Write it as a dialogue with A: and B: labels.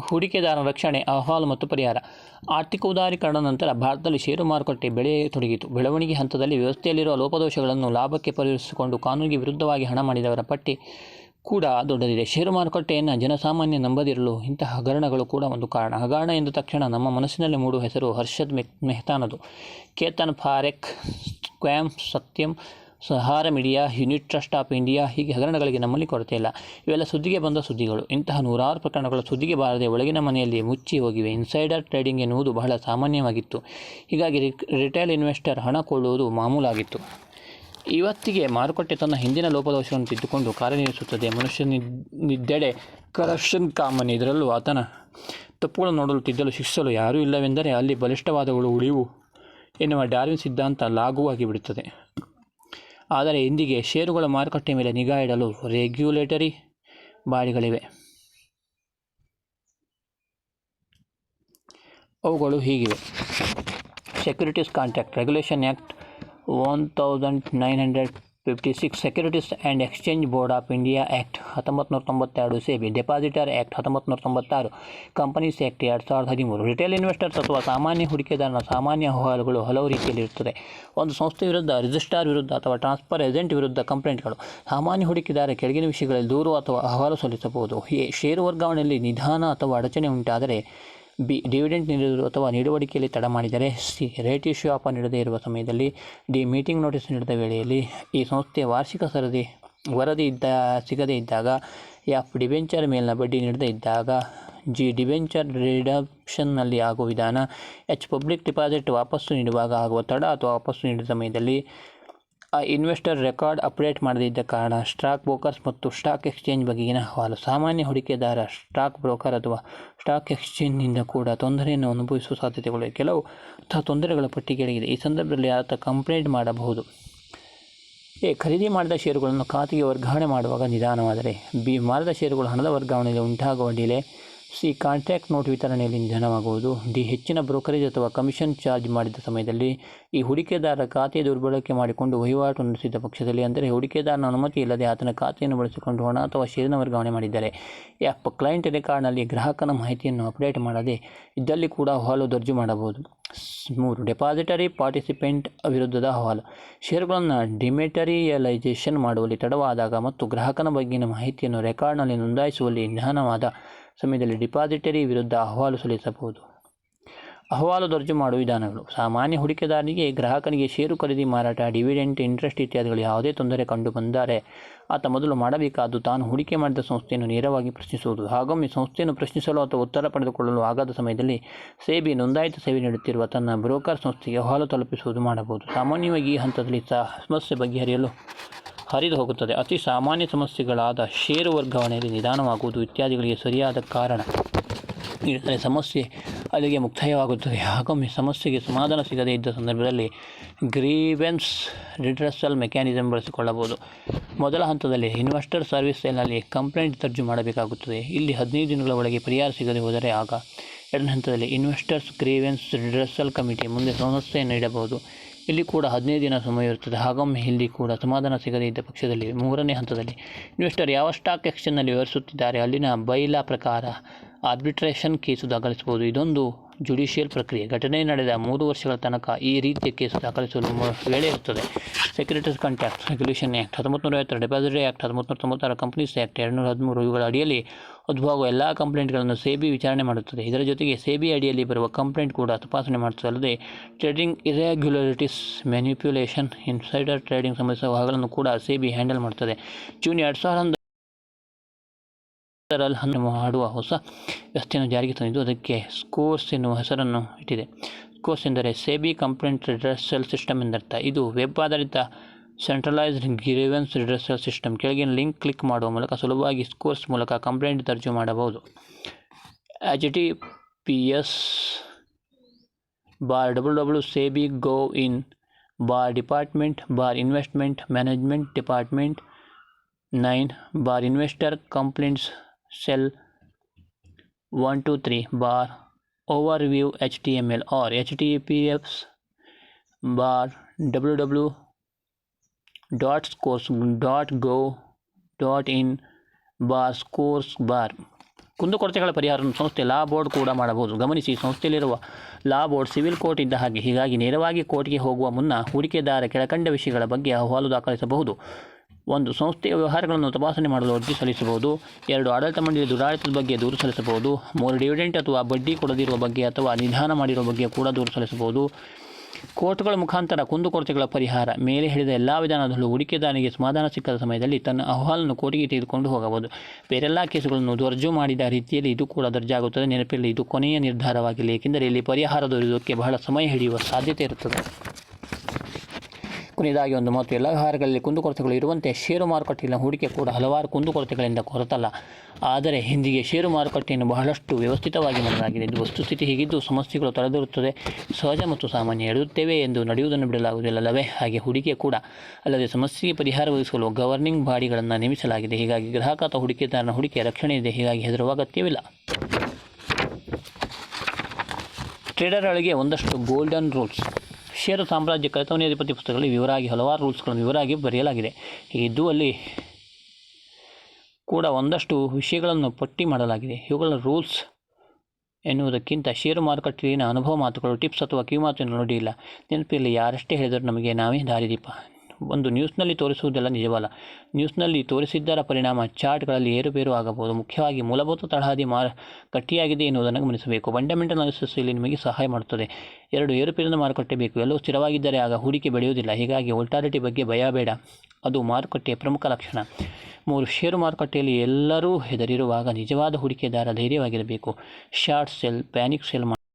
A: ಹೂಡಿಕೆದಾರರ ರಕ್ಷಣೆ, ಅಹವಾಲು ಮತ್ತು ಪರಿಹಾರ. ಆರ್ಥಿಕ ಉದಾರೀಕರಣ ನಂತರ ಭಾರತದಲ್ಲಿ ಷೇರು ಮಾರುಕಟ್ಟೆ ಬೆಳೆಯತೊಡಗಿತು ಬೆಳವಣಿಗೆ ಹಂತದಲ್ಲಿ ವ್ಯವಸ್ಥೆಯಲ್ಲಿರುವ ಲೋಪದೋಷಗಳನ್ನು ಲಾಭಕ್ಕೆ ಪರಿಹರಿಸಿಕೊಂಡು ಕಾನೂನಿಗೆ ವಿರುದ್ಧವಾಗಿ ಹಣ ಮಾಡಿದವರ ಪಟ್ಟಿ ಕೂಡ ದೊಡ್ಡದಿದೆ. ಷೇರು ಮಾರುಕಟ್ಟೆಯನ್ನು ಜನಸಾಮಾನ್ಯ ನಂಬದಿರಲು ಇಂತಹ ಹಗರಣಗಳು ಕೂಡ ಒಂದು ಕಾರಣ. ಹಗರಣ ಎಂದ ತಕ್ಷಣ ನಮ್ಮ ಮನಸ್ಸಿನಲ್ಲಿ ಮೂಡುವ ಹೆಸರು Harshad ಮೆಹ್, ಮೆಹ್ತಾನದು. Ketan Parekh, scam Satyam Sahara media, unit trust of India ಹೀಗೆ ಹಗರಣಗಳಿಗೆ ನಮ್ಮಲ್ಲಿ ಕೊರತೆ ಇಲ್ಲ. ಇವೆಲ್ಲ ಸುದ್ದಿಗೆ ಬಂದ ಸುದ್ದಿಗಳು. ಇಂತಹ ನೂರಾರು ಪ್ರಕರಣಗಳು ಸುದ್ದಿಗೆ ಬಾರದೆ ಒಳಗಿನ ಮನೆಯಲ್ಲಿ ಮುಚ್ಚಿ ಹೋಗಿವೆ. ಇನ್ಸೈಡರ್ ಟ್ರೇಡಿಂಗ್ ಎನ್ನುವುದು ಬಹಳ ಸಾಮಾನ್ಯವಾಗಿತ್ತು. ಹೀಗಾಗಿ ರಿಟೇಲ್ ಇನ್ವೆಸ್ಟರ್ ಹಣ ಕೊಳ್ಳುವುದು ಮಾಮೂಲಾಗಿತ್ತು. ಇವತ್ತಿಗೆ ಮಾರುಕಟ್ಟೆ ತನ್ನ ಹಿಂದಿನ ಲೋಪದೋಷವನ್ನು ತಿದ್ದುಕೊಂಡು ಕಾರ್ಯನಿರ್ವಹಿಸುತ್ತದೆ. ಮನುಷ್ಯನಿದ್ದೆಡೆ ಕರಪ್ಷನ್ ಕಾಮನ್ ಇದರಲ್ಲೂ ಆತನ ತಪ್ಪುಗಳನ್ನು ನೋಡಲು ತಿದ್ದಲು ಶಿಕ್ಷಿಸಲು ಯಾರೂ ಇಲ್ಲವೆಂದರೆ ಅಲ್ಲಿ ಬಲಿಷ್ಠವಾದಗಳು ಉಳಿವು ಎನ್ನುವ ಡಾರ್ವಿನ್ ಸಿದ್ಧಾಂತ ಲಾಗುವಾಗಿ ಬಿಡುತ್ತದೆ. ಆದರೆ ಇಂದಿಗೆ ಷೇರುಗಳ ಮಾರುಕಟ್ಟೆ ಮೇಲೆ ನಿಗಾ ಇಡಲು ರೆಗ್ಯುಲೇಟರಿ ಬಾಡಿಗಳಿವೆ. ಅವುಗಳು ಹೀಗಿವೆ. Securities contract regulation act one thousand nine hundred fifty six securities and exchange board of India act ಹತ್ತೊಂಬತ್ತು ನೂರ ತೊಂಬತ್ತೆರಡು ಸೇವೆ ಡೆಪಾಸಿಟರ್ ಆ್ಯಕ್ಟ್ ಹತ್ತೊಂಬತ್ತು ನೂರ ತೊಂಬತ್ತಾರು ಕಂಪನೀಸ್ ಆ್ಯಕ್ಟ್ ಎರಡು ಸಾವಿರದ ಹದಿಮೂರು. ರಿಟೇಲ್ ಇನ್ವೆಸ್ಟರ್ಸ್ ಅಥವಾ ಸಾಮಾನ್ಯ ಹೂಡಿಕೆದಾರನ ಸಾಮಾನ್ಯ ಅಹವಾಲುಗಳು ಹಲವು ರೀತಿಯಲ್ಲಿ ಇರುತ್ತದೆ. ಒಂದು ಸಂಸ್ಥೆ ವಿರುದ್ಧ ರಿಜಿಸ್ಟ್ರಾರ್ ವಿರುದ್ಧ ಅಥವಾ ಟ್ರಾನ್ಸ್ಫರ್ ಏಜೆಂಟ್ ವಿರುದ್ಧ ಕಂಪ್ಲೇಂಟ್ಗಳು ಸಾಮಾನ್ಯ ಹೂಡಿಕೆದಾರ ಕೆಳಗಿನ ವಿಷಯಗಳಲ್ಲಿ ದೂರು ಅಥವಾ ಅಹವಾಲು ಸಲ್ಲಿಸಬಹುದು. ಷೇರು ವರ್ಗಾವಣೆಯಲ್ಲಿ ನಿಧಾನ ಅಥವಾ ಅಡಚಣೆ ಉಂಟಾದರೆ ಬಿ ಡಿವಿಡೆಂಟ್ ನೀಡಿದರು ಅಥವಾ ನೀಡುವಡಿಕೆಯಲ್ಲಿ ತಡ ಮಾಡಿದರೆ ಸಿ ರೇಟ್ ಇಶ್ಯೂ ಆಫ್ ನೀಡದೇ ಇರುವ ಸಮಯದಲ್ಲಿ ಡಿ ಮೀಟಿಂಗ್ ನೋಟಿಸ್ ನೀಡಿದ ವೇಳೆಯಲ್ಲಿ ಈ ಸಂಸ್ಥೆಯ ವಾರ್ಷಿಕ ಸರದಿ, ವರದಿ ಇದ್ದ, ಸಿಗದೇ ಇದ್ದಾಗ ಎಫ್ ಡಿಬೆಂಚರ್ ಮೇಲಿನ ಬಡ್ಡಿ ನೀಡದೇ ಇದ್ದಾಗ ಜಿ ಡಿಬೆಂಚರ್ ರಿಡಪ್ಷನ್ನಲ್ಲಿ ಆಗುವ ವಿಧಾನ ಎಚ್ ಪಬ್ಲಿಕ್ ಡಿಪಾಸಿಟ್ ವಾಪಸ್ಸು ನೀಡುವಾಗ ಆಗುವ ತಡ ಅಥವಾ ವಾಪಸ್ಸು ನೀಡಿದ ಸಮಯದಲ್ಲಿ ಆ ಇನ್ವೆಸ್ಟರ್ ರೆಕಾರ್ಡ್ ಅಪ್ಡೇಟ್ ಮಾಡದಿದ್ದ ಕಾರಣ ಸ್ಟಾಕ್ ಬ್ರೋಕರ್ಸ್ ಮತ್ತು ಸ್ಟಾಕ್ ಎಕ್ಸ್ಚೇಂಜ್ ಬಗೆಗಿನ ಅಹವಾಲು ಸಾಮಾನ್ಯ ಹೂಡಿಕೆದಾರ ಸ್ಟಾಕ್ ಬ್ರೋಕರ್ ಅಥವಾ ಸ್ಟಾಕ್ ಎಕ್ಸ್ಚೇಂಜ್ನಿಂದ ಕೂಡ ತೊಂದರೆಯನ್ನು ಅನುಭವಿಸುವ ಸಾಧ್ಯತೆಗಳು ಕೆಲವು ತೊಂದರೆಗಳ ಪಟ್ಟಿಗೆಡಗಿದೆ ಈ ಸಂದರ್ಭದಲ್ಲಿ ಆತ ಕಂಪ್ಲೇಂಟ್ ಮಾಡಬಹುದು. ಏ, ಖರೀದಿ ಮಾಡಿದ ಷೇರುಗಳನ್ನು ಖಾತೆಗೆ ವರ್ಗಾವಣೆ ಮಾಡುವಾಗ ನಿಧಾನವಾದರೆ, ಬಿ, ಮಾರಿದ ಷೇರುಗಳು ಹಣದ ವರ್ಗಾವಣೆಯಲ್ಲಿ ಉಂಟಾಗುವ ಡಿಲೆ ಸಿ ಕಾಂಟ್ರಾಕ್ಟ್ ನೋಟ್ ವಿತರಣೆಯಲ್ಲಿ ನಿಧಾನವಾಗುವುದು. ಡಿ ಹೆಚ್ಚಿನ ಬ್ರೋಕರೇಜ್ ಅಥವಾ ಕಮಿಷನ್ ಚಾರ್ಜ್ ಮಾಡಿದ ಸಮಯದಲ್ಲಿ ಈ ಹೂಡಿಕೆದಾರರ ಖಾತೆ ದುರ್ಬಳಕೆ ಮಾಡಿಕೊಂಡು ವಹಿವಾಟು ನಡೆಸಿದ ಪಕ್ಷದಲ್ಲಿ ಅಂದರೆ ಹೂಡಿಕೆದಾರನ ಅನುಮತಿ ಇಲ್ಲದೆ ಆತನ ಖಾತೆಯನ್ನು ಬಳಸಿಕೊಂಡು ಹಣ ಅಥವಾ ಷೇರಿನ ವರ್ಗಾವಣೆ ಮಾಡಿದ್ದಾರೆ. ಆ್ಯಪ್ ಕ್ಲೈಂಟ್ ರೆಕಾರ್ಡ್ನಲ್ಲಿ ಗ್ರಾಹಕನ ಮಾಹಿತಿಯನ್ನು ಅಪ್ಡೇಟ್ ಮಾಡದೆ ಇದ್ದಲ್ಲಿ ಕೂಡ ಅಹವಾಲು ದರ್ಜು ಮಾಡಬಹುದು. ಮೂರು, ಡೆಪಾಸಿಟರಿ ಪಾರ್ಟಿಸಿಪೆಂಟ್ ವಿರುದ್ಧದ ಅಹವಾಲು. ಷೇರುಗಳನ್ನು ಡಿಮೆಟರಿಯಲೈಸೇಷನ್ ಮಾಡುವಲ್ಲಿ ತಡವಾದಾಗ ಮತ್ತು ಗ್ರಾಹಕನ ಬಗ್ಗಿನ ಮಾಹಿತಿಯನ್ನು ರೆಕಾರ್ಡ್ನಲ್ಲಿ ನೋಂದಾಯಿಸುವಲ್ಲಿ ನಿಧಾನವಾದ ಸಮಯದಲ್ಲಿ ಡಿಪಾಸಿಟರಿ ವಿರುದ್ಧ ಅಹವಾಲು ಸಲ್ಲಿಸಬಹುದು. ಅಹವಾಲು ದರ್ಜು ಮಾಡುವ ವಿಧಾನಗಳು. ಸಾಮಾನ್ಯ ಹೂಡಿಕೆದಾರನಿಗೆ ಗ್ರಾಹಕನಿಗೆ ಷೇರು ಖರೀದಿ, ಮಾರಾಟ, ಡಿವಿಡೆಂಟ್, ಇಂಟ್ರೆಸ್ಟ್ ಇತ್ಯಾದಿಗಳು ಯಾವುದೇ ತೊಂದರೆ ಕಂಡು ಬಂದರೆ ಆತ ಮೊದಲು ಮಾಡಬೇಕಾದ್ದು ತಾನು ಹೂಡಿಕೆ ಮಾಡಿದ ಸಂಸ್ಥೆಯನ್ನು ನೇರವಾಗಿ ಪ್ರಶ್ನಿಸುವುದು. ಹಾಗೊಮ್ಮೆ ಸಂಸ್ಥೆಯನ್ನು ಪ್ರಶ್ನಿಸಲು ಅಥವಾ ಉತ್ತರ ಪಡೆದುಕೊಳ್ಳಲು ಆಗದ ಸಮಯದಲ್ಲಿ ಸೇಬಿ, ನೋಂದಾಯಿತ ಸೇವೆ ನೀಡುತ್ತಿರುವ ತನ್ನ ಬ್ರೋಕರ್ ಸಂಸ್ಥೆಗೆ ಅಹವಾಲು ತಲುಪಿಸುವುದು ಮಾಡಬಹುದು. ಸಾಮಾನ್ಯವಾಗಿ ಈ ಹಂತದಲ್ಲಿ ಸಮಸ್ಯೆ ಬಗೆಹರಿಯಲು ಹರಿದು ಹೋಗುತ್ತದೆ ಅತಿ ಸಾಮಾನ್ಯ ಸಮಸ್ಯೆಗಳಾದ ಷೇರು ವರ್ಗಾವಣೆಯಲ್ಲಿ ನಿಧಾನವಾಗುವುದು ಇತ್ಯಾದಿಗಳಿಗೆ ಸರಿಯಾದ ಕಾರಣ. ನೀಡಿದರೆ ಸಮಸ್ಯೆ ಅಲ್ಲಿಗೆ ಮುಕ್ತಾಯವಾಗುತ್ತದೆ. ಹಾಗೊಮ್ಮೆ ಸಮಸ್ಯೆಗೆ ಸಮಾಧಾನ ಸಿಗದೇ ಇದ್ದ ಸಂದರ್ಭದಲ್ಲಿ ಗ್ರೀವೆನ್ಸ್ ರಿಡ್ರೆಸಲ್ ಮೆಕ್ಯಾನಿಸಮ್ ಬಳಸಿಕೊಳ್ಳಬಹುದು. ಮೊದಲ ಹಂತದಲ್ಲಿ ಇನ್ವೆಸ್ಟರ್ ಸರ್ವಿಸ್ ಸೆಲ್ನಲ್ಲಿ ಕಂಪ್ಲೇಂಟ್ ದರ್ಜು ಮಾಡಬೇಕಾಗುತ್ತದೆ. ಇಲ್ಲಿ ಹದಿನೈದು ದಿನಗಳ ಒಳಗೆ ಪರಿಹಾರ ಸಿಗದೆ ಹೋದರೆ ಆಗ ಎರಡನೇ ಹಂತದಲ್ಲಿ ಇನ್ವೆಸ್ಟರ್ಸ್ ಗ್ರೀವೆನ್ಸ್ ರಿಡ್ರೆಸಲ್ ಕಮಿಟಿ ಮುಂದೆ ಸಮಸ್ಯೆಯನ್ನು ನೀಡಬಹುದು. ಇಲ್ಲಿ ಕೂಡ ಹದಿನೈದು ದಿನ ಸಮಯ ಇರುತ್ತದೆ. ಹಾಗೊಮ್ಮೆ ಇಲ್ಲಿ ಕೂಡ ಸಮಾಧಾನ ಸಿಗದೇ ಇದ್ದ ಪಕ್ಷದಲ್ಲಿ, ಮೂರನೇ ಹಂತದಲ್ಲಿ ಇನ್ವೆಸ್ಟರ್ ಯಾವ ಸ್ಟಾಕ್ ಎಕ್ಸ್ಚೇಂಜ್ನಲ್ಲಿ ವಿವರಿಸುತ್ತಿದ್ದಾರೆ ಅಲ್ಲಿನ ಬೈಲಾ ಪ್ರಕಾರ ಆರ್ಬಿಟ್ರೇಷನ್ ಕೇಸು ದಾಖಲಿಸಬಹುದು. ಇದೊಂದು ಜುಡಿಷಿಯಲ್ ಪ್ರಕ್ರಿಯೆ. ಘಟನೆ ನಡೆದ ಮೂರು ವರ್ಷಗಳ ತನಕ ಈ ರೀತಿಯ ಕೇಸು ದಾಖಲಿಸಲು ವೇಳೆ ಇರುತ್ತದೆ. ಸೆಕ್ಯೂರಿಟೀಸ್ ಕಾಂಟ್ಯಾಕ್ಟ್ ರೆಗ್ಯುಲೇಷನ್ ಆ್ಯಕ್ಟ್ ಹತ್ತೊಂಬತ್ತು ನೂರ ಐವತ್ತರ ಡೆಪಾಸಿಟರಿ ಆ್ಯಕ್ಟ್ ಹತ್ತೊಂಬತ್ತು ನೂರ ತೊಂಬತ್ತಾರು ಕಂಪನೀಸ್ ಆ್ಯಕ್ಟ್ ಎರಡು ನೂರ ಹದಿಮೂರು ಇವುಗಳ ಅಡಿಯಲ್ಲಿ ಉದ್ಭವ ಎಲ್ಲ ಕಂಪ್ಲೇಂಟ್ಗಳನ್ನು ಸೇಬಿ ವಿಚಾರಣೆ ಮಾಡುತ್ತದೆ. ಇದರ ಜೊತೆಗೆ ಸೇಬಿ ಅಡಿಯಲ್ಲಿ ಬರುವ ಕಂಪ್ಲೇಂಟ್ ಕೂಡ ತಪಾಸಣೆ ಮಾಡುತ್ತದೆ. Trading irregularities manipulation insider trading ಸಂಬಂಧಿಸಿದ ಭಾಗಗಳನ್ನು ಕೂಡ ಸೇಬಿ ಹ್ಯಾಂಡಲ್ ಮಾಡುತ್ತದೆ. ಜೂನ್ ಎರಡು ಸಾವಿರದ ಹಣ್ಣು ಮಾಡುವ ಹೊಸ ವ್ಯವಸ್ಥೆಯನ್ನು ಜಾರಿಗೆ ತಂದಿದ್ದು, ಅದಕ್ಕೆ ಸ್ಕೋರ್ಸ್ ಎನ್ನುವ ಹೆಸರನ್ನು ಇಟ್ಟಿದೆ. ಸ್ಕೋರ್ಸ್ ಎಂದರೆ ಸೇಬಿ ಕಂಪ್ಲೇಂಟ್ ರಿಡ್ರೆಸಲ್ ಸಿಸ್ಟಮ್ ಎಂದರ್ಥ. ಇದು ವೆಬ್ ಆಧಾರಿತ ಸೆಂಟ್ರಲೈಸ್ಡ್ ಗ್ರೀವೆನ್ಸ್ ರಿಡ್ರೆಸಲ್ ಸಿಸ್ಟಮ್. ಕೆಳಗಿನ ಲಿಂಕ್ ಕ್ಲಿಕ್ ಮಾಡುವ ಮೂಲಕ ಸುಲಭವಾಗಿ ಸ್ಕೋರ್ಸ್ ಮೂಲಕ ಕಂಪ್ಲೇಂಟ್ ದರ್ಜು ಮಾಡಬಹುದು. H T P S bar W W SEBI gov in bar department bar investment, management department nine bar investor complaints two three bar overview html or https bar www dot scores dot go dot in bar scores bar. ಕುಂದುಕೊರತೆಗಳ ಪರಿಹಾರವನ್ನು ಸಂಸ್ಥೆ law board ಕೂಡ ಮಾಡಬಹುದು. ಗಮನಿಸಿ, ಸಂಸ್ಥೆಯಲ್ಲಿರುವ law board civil court ಇದ್ದ ಹಾಗೆ ಹೀಗಾಗಿ ನೇರವಾಗಿ ಕೋರ್ಟ್ಗೆ ಹೋಗುವ ಮುನ್ನ ಹೂಡಿಕೆದಾರ ಕೆಳಕಂಡ ವಿಷಯಗಳ ಬಗ್ಗೆ ಅಹವಾಲು ದಾಖಲಿಸಬಹುದು. ಒಂದು ಸಂಸ್ಥೆಯ ವ್ಯವಹಾರಗಳನ್ನು ತಪಾಸಣೆ ಮಾಡಲು ಅರ್ಜಿ ಸಲ್ಲಿಸಬಹುದು, ಎರಡು ಆಡಳಿತ ಮಂಡಳಿ ದುರಾಡಳಿತದ ಬಗ್ಗೆ ದೂರು ಸಲ್ಲಿಸಬಹುದು, ಮೂರು ಡಿವಿಡೆಂಟ್ ಅಥವಾ ಬಡ್ಡಿ ಕೊಡದಿರುವ ಬಗ್ಗೆ ಅಥವಾ ನಿಧಾನ ಮಾಡಿರುವ ಬಗ್ಗೆ ಕೂಡ ದೂರು ಸಲ್ಲಿಸಬಹುದು. ಕೋರ್ಟ್ಗಳ ಮುಖಾಂತರ ಕುಂದುಕೊರತೆಗಳ ಪರಿಹಾರ, ಮೇಲೆ ಹೇಳಿದ ಎಲ್ಲ ವಿಧಾನದಲ್ಲೂ ಹೂಡಿಕೆದಾರನಿಗೆ ಸಮಾಧಾನ ಸಿಕ್ಕದ ಸಮಯದಲ್ಲಿ ತನ್ನ ಅಹವಾಲನ್ನು ಕೋರ್ಟಿಗೆ ತೆಗೆದುಕೊಂಡು ಹೋಗಬಹುದು. ಬೇರೆಲ್ಲ ಕೇಸುಗಳನ್ನು ದರ್ಜು ಮಾಡಿದ ರೀತಿಯಲ್ಲಿ ಇದು ಕೂಡ ದರ್ಜಾಗುತ್ತದೆ. ನೆನಪಿರಲಿ, ಇದು ಕೊನೆಯ ನಿರ್ಧಾರವಾಗಿಲ್ಲ ಏಕೆಂದರೆ ಇಲ್ಲಿ ಪರಿಹಾರ ದೊರೆಯುವುದಕ್ಕೆ ಬಹಳ ಸಮಯ ಹಿಡಿಯುವ ಸಾಧ್ಯತೆ ಇರುತ್ತದೆ. ಕೊನೆಯದಾಗಿ ಒಂದು ಮಾತು, ಎಲ್ಲ ವ್ಯವಹಾರಗಳಲ್ಲಿ ಕುಂದುಕೊರತೆಗಳು ಇರುವಂತೆ ಷೇರು ಮಾರುಕಟ್ಟೆಯಲ್ಲಿ ಹೂಡಿಕೆ ಕೂಡ ಹಲವಾರು ಕುಂದುಕೊರತೆಗಳಿಂದ ಕೊರತಲ್ಲ. ಆದರೆ ಹಿಂದಿಗೆ ಷೇರು ಮಾರುಕಟ್ಟೆಯನ್ನು ಬಹಳಷ್ಟು ವ್ಯವಸ್ಥಿತವಾಗಿ ಮಾಡಲಾಗಿದೆ. ಇದು ವಸ್ತುಸ್ಥಿತಿ ಹೀಗಿದ್ದು ಸಮಸ್ಯೆಗಳು ತಡೆದಿರುತ್ತದೆ ಸಹಜ ಮತ್ತು ಸಾಮಾನ್ಯ ಎಡುತ್ತೇವೆ ಎಂದು ನಡೆಯುವುದನ್ನು ಬಿಡಲಾಗುವುದಿಲ್ಲವೇ? ಹಾಗೆ ಹೂಡಿಕೆ ಕೂಡ ಅಲ್ಲದೆ ಸಮಸ್ಯೆಗೆ ಪರಿಹಾರ ಒದಗಿಸಲು ಗವರ್ನಿಂಗ್ ಬಾಡಿಗಳನ್ನು ನೇಮಿಸಲಾಗಿದೆ. ಹೀಗಾಗಿ ಗ್ರಾಹಕ ಅಥವಾ ಹೂಡಿಕೆದಾರನ ಹೂಡಿಕೆ ರಕ್ಷಣೆ ಇದೆ. ಹೀಗಾಗಿ ಹೆದರುವ ಅಗತ್ಯವಿಲ್ಲ. ಟ್ರೇಡರ್ಗಳಿಗೆ ಒಂದಷ್ಟು ಗೋಲ್ಡನ್ ರೂಲ್ಸ್ ಷೇರು ಸಾಮ್ರಾಜ್ಯ ಕಲಿತವನೇ ಅಧಿಪತಿ ಪುಸ್ತಕದಲ್ಲಿ ವಿವರವಾಗಿ ಹಲವಾರು ರೂಲ್ಸ್ಗಳನ್ನು ವಿವರವಾಗಿ ಬರೆಯಲಾಗಿದೆ. ಇದು ಅಲ್ಲಿ ಕೂಡ ಒಂದಷ್ಟು ವಿಷಯಗಳನ್ನು ಪಟ್ಟಿ ಮಾಡಲಾಗಿದೆ. ಇವುಗಳ ರೂಲ್ಸ್ ಎನ್ನುವುದಕ್ಕಿಂತ ಷೇರು ಮಾರುಕಟ್ಟೆಯಲ್ಲಿನ ಅನುಭವ ಮಾತುಗಳು, ಟಿಪ್ಸ್ ಅಥವಾ ಕಿವಿಮಾತು ನೋಡಿಲ್ಲ ನೆನಪಿರಲಿ, ಯಾರಷ್ಟೇ ಹೇಳಿದರೂ ನಮಗೆ ನಾವೇ ದಾರಿದೀಪ. ಒಂದು ನ್ಯೂಸ್ನಲ್ಲಿ ತೋರಿಸುವುದೆಲ್ಲ ನಿಜವಲ್ಲ. ನ್ಯೂಸ್ನಲ್ಲಿ ತೋರಿಸಿದ್ದರ ಪರಿಣಾಮ ಚಾರ್ಟ್ಗಳಲ್ಲಿ ಏರುಪೇರು ಆಗಬಹುದು. ಮುಖ್ಯವಾಗಿ ಮೂಲಭೂತ ತಳಹದಿ ಮಾರ ಕಟ್ಟಿಯಾಗಿದೆ ಎನ್ನುವುದನ್ನು ಗಮನಿಸಬೇಕು. ಫಂಡಮೆಂಟಲ್ ಅನಾಲಿಸಿಸ್ ಇಲ್ಲಿ ನಿಮಗೆ ಸಹಾಯ ಮಾಡುತ್ತದೆ. ಎರಡು ಏರುಪೇರಿನ ಮಾರುಕಟ್ಟೆ ಬೇಕು ಎಲ್ಲವೂ ಸ್ಥಿರವಾಗಿದ್ದರೆ ಆಗ ಹೂಡಿಕೆ ಬೆಳೆಯುವುದಿಲ್ಲ. ಹೀಗಾಗಿ ಓಲ್ಟಾರಿಟಿ ಬಗ್ಗೆ ಭಯ ಬೇಡ. ಅದು ಮಾರುಕಟ್ಟೆಯ ಪ್ರಮುಖ ಲಕ್ಷಣ. ಮೂರು, ಷೇರು ಮಾರುಕಟ್ಟೆಯಲ್ಲಿ ಎಲ್ಲರೂ ಹೆದರಿರುವಾಗ ನಿಜವಾದ ಹೂಡಿಕೆದಾರ ಧೈರ್ಯವಾಗಿರಬೇಕು. Short sell, panic sell